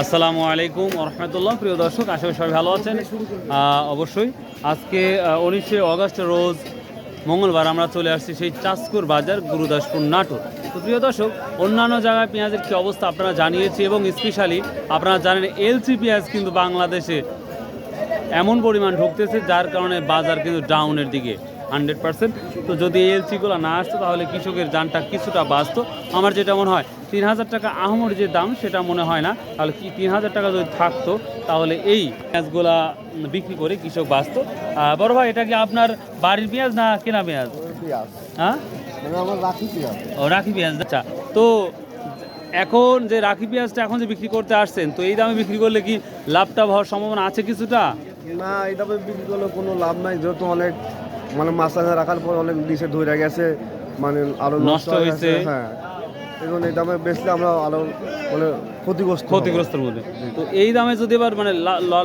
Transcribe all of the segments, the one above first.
আসসালামু আলাইকুম রহমতুল্লাহ। প্রিয় দর্শক, আশা করি সবাই ভালো আছেন। অবশ্যই। আজকে উনিশে অগস্ট রোজ মঙ্গলবার আমরা চলে আসছি সেই চাঁদপুর বাজার, গুরুদাসপুর নাটোর। তো প্রিয় দর্শক, অন্যান্য জায়গায় পেঁয়াজের কী অবস্থা আপনারা জানিয়েছি এবং স্পেশালি আপনারা জানেন এলসি পেঁয়াজ কিন্তু বাংলাদেশে এমন পরিমাণ ঢুকতেছে যার কারণে বাজার কিন্তু ডাউনের দিকে। Hundred percent. তো যদি এই এলসিগুলো না আসতো, তাহলে কৃষকের যানটা কিছুটা বাঁচতো। আমার যেটা মনে হয়, তিন হাজার টাকা আহমর যে দাম, সেটা মনে হয় না। তাহলে কি তিন হাজার টাকা যদি থাকতো, তাহলে এই পেঁয়াজগুলা বিক্রি করে কৃষক বাঁচতো। বড় ভাই, এটা কি আপনার বাড়ির পেঁয়াজ না কেনা পেঁয়াজ? হ্যাঁ? ও, রাখি পেঁয়াজ আচ্ছা। তো এখন যে রাখি পেঁয়াজটা এখন যে বিক্রি করতে আসছেন, তো এই দামে বিক্রি করলে কি লাভটা হওয়ার সম্ভাবনা আছে কিছুটা? না এটা বিক্রি করলে কোনো লাভ নাই, যেহেতু অনেক মানে মাছটা রাখার পর অনেক নিচে ধরে গেছে মানে আরও নষ্ট হয়েছে। হ্যাঁ। এই জন্য এই দামে বেচলে আমরা আরও মানে ক্ষতিগ্রস্ত ক্ষতিগ্রস্ত ক্ষতিগ্রস্তের মধ্যে। তো এই দামে যদি এবার মানে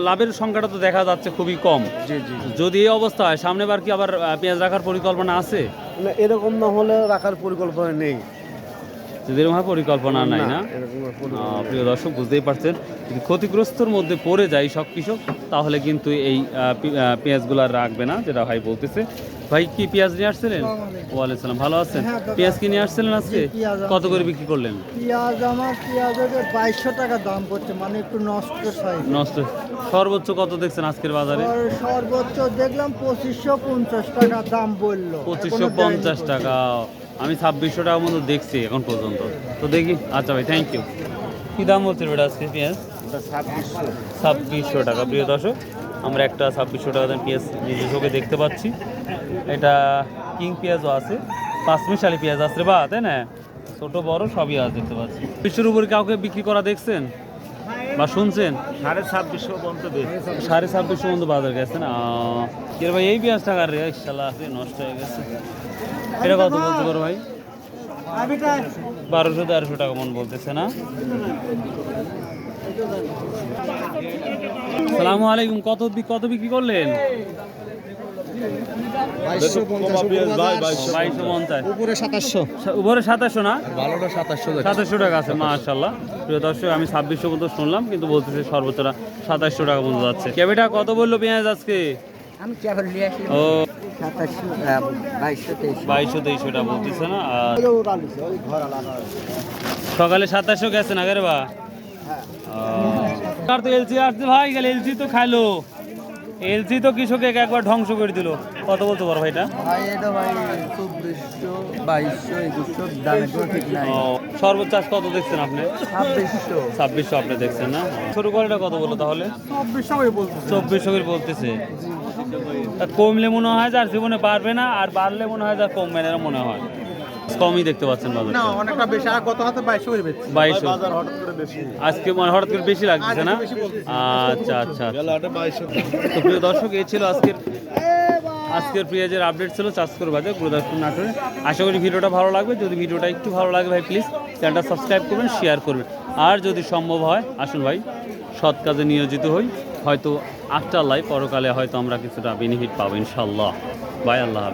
লাভের সংখ্যাটা তো দেখা যাচ্ছে খুবই কম। জি জি। জি। যদি এই অবস্থা হয় সামনে বার কি আবার পেঁয়াজ রাখার পরিকল্পনা আছে? না এরকম না হলে রাখার পরিকল্পনা নেই। যদি এরকম পরিকল্পনা নাই না? প্রিয় দর্শক বুঝতেই পারছেন। যদি ক্ষতিগ্রস্তর মধ্যে পড়ে যায় সব কৃষক তাহলে কিন্তু এই পেঁয়াজগুলো আর রাখবে না যেটা ভাই বলতেছে। ভাই কি পেঁয়াজ নিয়ে আসছিলেন? ওয়ালাইকুম সালাম। ভালো আছেন? হ্যাঁ, পেঁয়াজ কি নিয়ে আসছিলেন আজকে? কত করে বিক্রি করলেন? পেঁয়াজ আমার পেঁয়াজ বাইশশো টাকা দাম পড়ছে মানে একটু নষ্ট নষ্ট। সর্বোচ্চ কত দেখছেন আজকের বাজারে? সর্বোচ্চ দেখলাম পঁচিশশো পঞ্চাশ টাকা দাম বলল। পঁচিশশো পঞ্চাশ টাকা। আমি ছাব্বিশশো টাকা মতো দেখছি এখন পর্যন্ত। তো দেখি। আচ্ছা ভাই থ্যাংক ইউ কী দাম বলছে বেটা আজকে পেঁয়াজ? ছাব্বিশশো টাকা। প্রিয় দর্শক আমরা একটা ছাব্বিশশো টাকা দাম পেঁয়াজ নিজের চোখে দেখতে পাচ্ছি। এটা কিং পেঁয়াজও আছে পাঁচমিশালি পেঁয়াজ আছে বা তাই না? ছোট বড় সবই আছে দেখতে পাচ্ছি। বিশ্বের উপরে কাউকে বিক্রি করা দেখছেন? বা শুনছেন? সাড়ে ছাব্বিশশো পর্যন্ত সাড়ে ছাব্বিশশো পর্যন্ত বাজার গেছে না? কি ভাই এই পেঁয়াজ টাকার রে? শালা আছে নষ্ট হয়ে গেছে। এটা কত বলতে পারো ভাই? বারোশো তেরোশো টাকা মন বলতেছে না? সালামু আলাইকুম কত কত বিক্রি করলেন? বাইশশো পঞ্চাশ উপরে সাতাশশো। উপরে সাতাশশো না? ভালোটা সাতাশশো সাতাশশো টাকা আছে মাশাল্লাহ দর্শক আমি ছাব্বিশশো মতো শুনলাম কিন্তু বলতেছে সর্বোচ্চটা সাতাশশো টাকা মতো যাচ্ছে। কেবেটা কত বলল পেঁয়াজ আজকে? আমি কেবল নিয়ে আসলাম? ও। বাইশশো বলতেছে না? আর সকালে সাতাশশো গেছেন আগের বা? আর তো এলসি আসছে ভাই গেলে এলসি তো খাইলো। এলসি তো কৃষকে একবার ধ্বংস করে দিল। কত বলতে পারো ভাইটা? ভাই এটা ভাই চব্বিশশো বাইশশো একুশশো দামে তো ঠিক নাই। ও সর্বোচ্চ আজ কত দেখছেন আপনি? ছাব্বিশশো। ছাব্বিশশো আপনি দেখছেন না? শুরু করে এটা কত বলো তাহলে? চব্বিশশো চব্বিশশো করে বলতেছে। তা কমলে মনে হয় যার জীবনে পারবে না আর বাড়লে মনে হয় যার কমবে না মনে হয়। কমই দেখতে পাচ্ছেন বাজার না অনেকটা বেশি। আর কত হাতে? বাইশশো করে বেচছে। বাইশশো। হঠাৎ করে বেশি। আজকে মানে হঠাৎ করে বেশি লাগছে না? আচ্ছা আচ্ছা বেলাটা বাইশশো। তো প্রিয় দর্শক এই ছিল আজকের আজকের পেঁয়াজের আপডেট ছিল চাষকর বাজার গুরুদাসপুর নাটোরে। আশা করি ভিডিওটা ভালো লাগবে। যদি ভিডিওটা একটু ভালো লাগে ভাই প্লিজ চ্যানেলটা সাবস্ক্রাইব করবেন শেয়ার করবেন। আর যদি সম্ভব হয় আসুন ভাই সৎ কাজে নিয়োজিত হই। হয়তো আফটার লাইফ পরকালে হয়তো আমরা কিছুটা বেনিফিট পাবো ইনশাল্লাহ বাই আল্লাহ